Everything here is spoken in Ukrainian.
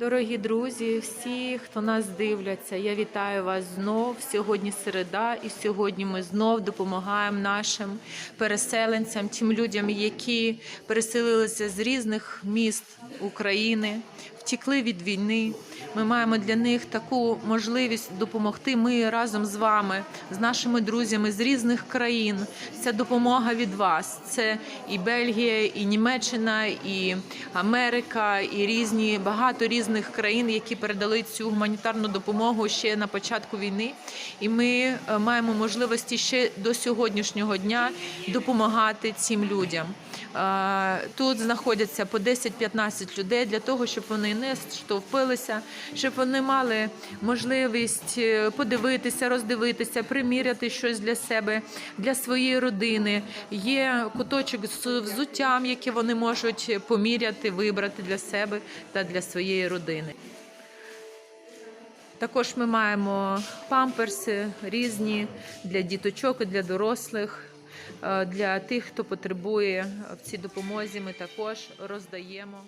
Дорогі друзі, всі, хто нас дивляться, я вітаю вас знов. Сьогодні середа, і сьогодні ми знов допомагаємо нашим переселенцям, тим людям, які переселилися з різних міст України, втікли від війни. Ми маємо для них таку можливість допомогти. Ми разом з вами, з нашими друзями з різних країн. Ця допомога від вас. Це і Бельгія, і Німеччина, і Америка, і різні багато різних країн, які передали цю гуманітарну допомогу ще на початку війни. І ми е, маємо можливості ще до сьогоднішнього дня допомагати цим людям. Е, Тут знаходяться по 10-15 людей для того, щоб вони не штовпилися, щоб вони мали можливість е, подивитися, роздивитися, приміряти щось для себе, для своєї родини. Є куточок з взуттям, які вони можуть поміряти, вибрати для себе та для своєї родини. Також ми маємо памперси різні для діточок і для дорослих. Е, Для тих, хто потребує в цій допомозі, ми також роздаємо.